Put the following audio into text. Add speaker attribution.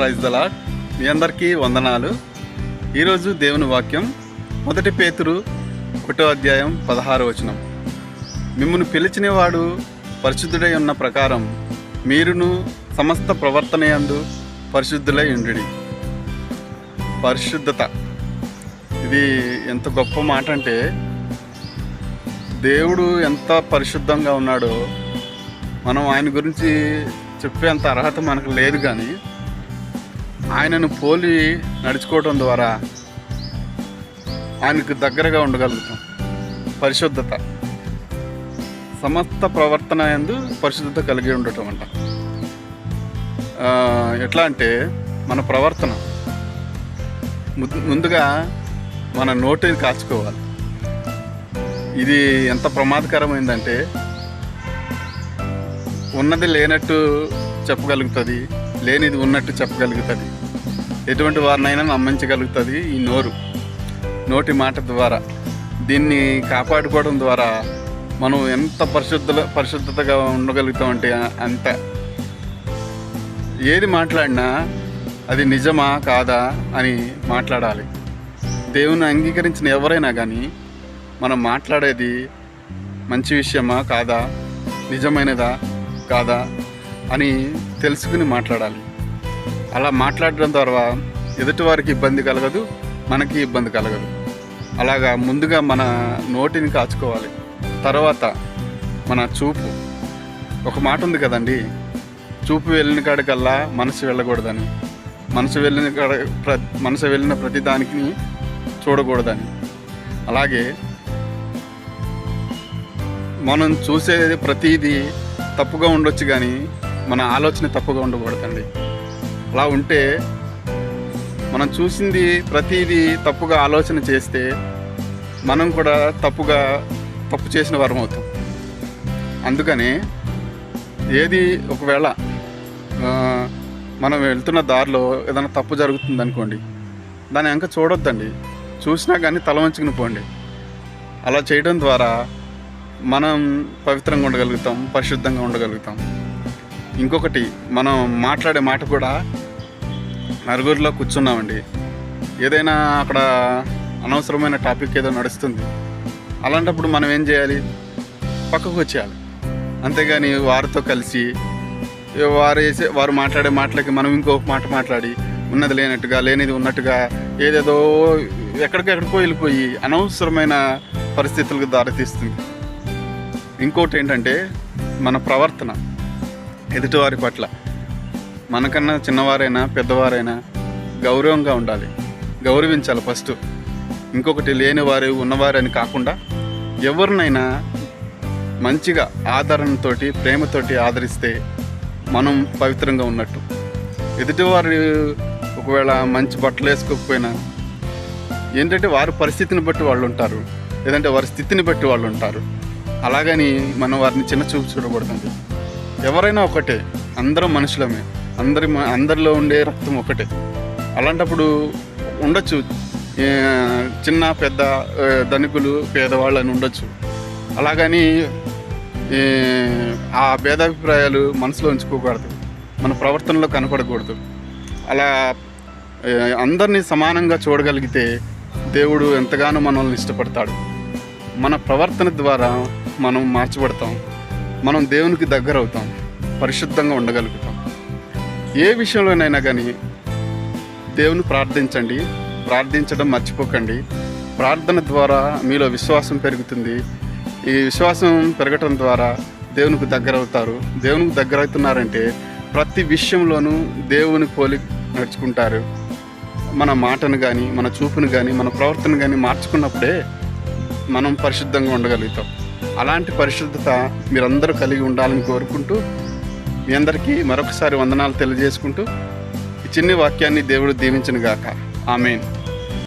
Speaker 1: Praise the Lord మీ అందరికీ వందనాలు. ఈరోజు దేవుని వాక్యం మొదటి పేతురు ఒకటో అధ్యాయం పదహారు వచనం. మిమ్మల్ని పిలిచినవాడు పరిశుద్ధుడై ఉన్న ప్రకారం మీరును సమస్త ప్రవర్తనయందు పరిశుద్ధులై ఉండి పరిశుద్ధత. ఇది ఎంత గొప్ప మాట అంటే దేవుడు ఎంత పరిశుద్ధంగా ఉన్నాడో మనం ఆయన గురించి చెప్పేంత అర్హత మనకు లేదు కానీ ఆయనను పోలి నడుచుకోవటం ద్వారా ఆయనకు దగ్గరగా ఉండగలుగుతాం. పరిశుద్ధత. సమస్త ప్రవర్తన ఎందు పరిశుద్ధత కలిగి ఉండటం అంట. ఎట్లా అంటే మన ప్రవర్తన. ము- ముందుగా మన నోటిని కాచుకోవాలి. ఇది ఎంత ప్రమాదకరమైందంటే ఉన్నది లేనట్టు చెప్పగలుగుతుంది లేనిది ఉన్నట్టు చెప్పగలుగుతుంది. ఎటువంటి వారినైనా నమ్మించగలుగుతుంది ఈ నోరు. నోటి మాట ద్వారా. దీన్ని కాపాడుకోవడం ద్వారా మనం ఎంత పరిశుద్ధ పరిశుద్ధతగా ఉండగలుగుతామంటే అంత. ఏది మాట్లాడినా అది నిజమా కాదా అని మాట్లాడాలి. దేవుని అంగీకరించిన ఎవరైనా కానీ మనం మాట్లాడేది మంచి విషయమా కాదా? నిజమైనదా కాదా? అని తెలుసుకుని మాట్లాడాలి. అలా మాట్లాడడం ద్వారా ఎదుటివారికి ఇబ్బంది కలగదు మనకి ఇబ్బంది కలగదు. అలాగా ముందుగా మన నోటిని కాచుకోవాలి. తర్వాత మన చూపు. ఒక మాట ఉంది కదండి చూపు వెళ్ళిన కాడికల్లా మనసు వెళ్ళకూడదని. మనసు వెళ్ళిన కాడ ప్ర మనసు వెళ్ళిన ప్రతి దానికి చూడకూడదని. అలాగే మనం చూసేది ప్రతిదీ తప్పుగా ఉండొచ్చు కానీ మన ఆలోచన తప్పుగా ఉండకూడదండి. అలా ఉంటే మనం చూసింది ప్రతిదీ తప్పుగా ఆలోచన చేస్తే మనం కూడా తప్పుగా తప్పు చేసిన వారం అవుతాం. అందుకని ఏది ఒకవేళ మనం వెళ్తున్న దారిలో ఏదైనా తప్పు జరుగుతుంది అనుకోండి దాన్ని ఇంకా చూడొద్దండి. చూసినా కానీ తల వంచుకుని పోండి. అలా చేయడం ద్వారా మనం పవిత్రంగా ఉండగలుగుతాం పరిశుద్ధంగా ఉండగలుగుతాం. ఇంకొకటి మనం మాట్లాడే మాట కూడా నలుగురిలో కూర్చున్నామండి. ఏదైనా అక్కడ అనవసరమైన టాపిక్ ఏదో నడుస్తుంది. అలాంటప్పుడు మనం ఏం చేయాలి? పక్కకు వచ్చేయాలి. అంతేగాని వారితో కలిసి వారు వేసే వారు మాట్లాడే మాటలకి మనం ఇంకొక మాట మాట్లాడి ఉన్నది లేనట్టుగా లేనిది ఉన్నట్టుగా ఏదేదో ఎక్కడికెక్కడికో వెళ్ళిపోయి అనవసరమైన పరిస్థితులకు దారితీస్తుంది. ఇంకోటి ఏంటంటే మన ప్రవర్తన ఎదుటివారి పట్ల. మనకన్నా చిన్నవారైనా పెద్దవారైనా గౌరవంగా ఉండాలి. గౌరవించాలి ఫస్ట్. ఇంకొకటి లేనివారు ఉన్నవారని కాకుండా ఎవరినైనా మంచిగా ఆదరణతోటి ప్రేమతోటి ఆదరిస్తే మనం పవిత్రంగా ఉన్నట్టు. ఎదుటివారు ఒకవేళ మంచి బట్టలు వేసుకోకపోయినా ఏంటంటే వారి పరిస్థితిని బట్టి వాళ్ళు ఉంటారు. లేదంటే వారి స్థితిని బట్టి వాళ్ళు ఉంటారు. అలాగని మనం వారిని చిన్న చూపు చూడకూడదండి. ఎవరైనా ఒకటే అందరం మనుషులమే. అందరి మ- అందరిలో ఉండే రక్తం ఒకటే. అలాంటప్పుడు ఉండొచ్చు. చిన్న పెద్ద ధనికులు పేదవాళ్ళు అని ఉండొచ్చు. అలాగని ఆ భేదాభిప్రాయాలు మనసులో ఉంచుకోకూడదు. మన ప్రవర్తనలో కనపడకూడదు. అలా అందరినీ సమానంగా చూడగలిగితే దేవుడు ఎంతగానో మనల్ని ఇష్టపడతాడు. మన ప్రవర్తన ద్వారా మనం మార్చబడతాం. మనం దేవునికి దగ్గర అవుతాం పరిశుద్ధంగా ఉండగలుగుతాం. ఏ విషయంలోనైనా కానీ దేవుని ప్రార్థించండి ప్రార్థించడం మర్చిపోకండి. ప్రార్థన ద్వారా మీలో విశ్వాసం పెరుగుతుంది. ఈ విశ్వాసం పెరగటం ద్వారా దేవునికి దగ్గర అవుతారు దేవునికి దగ్గర అవుతున్నారంటే ప్రతి విషయంలోనూ దేవుని పోలి నడుచుకుంటారు. మన మాటను కానీ మన చూపును కానీ మన ప్రవర్తన కానీ మార్చుకున్నప్పుడే మనం పరిశుద్ధంగా ఉండగలుగుతాం. అలాంటి పరిశుద్ధత మీరందరూ కలిగి ఉండాలని కోరుకుంటూ మీ అందరికీ మరొకసారి వందనాలు తెలియజేసుకుంటూ ఈ చిన్ని వాక్యాన్ని దేవుడు దీవించను గాక ఆమెన్.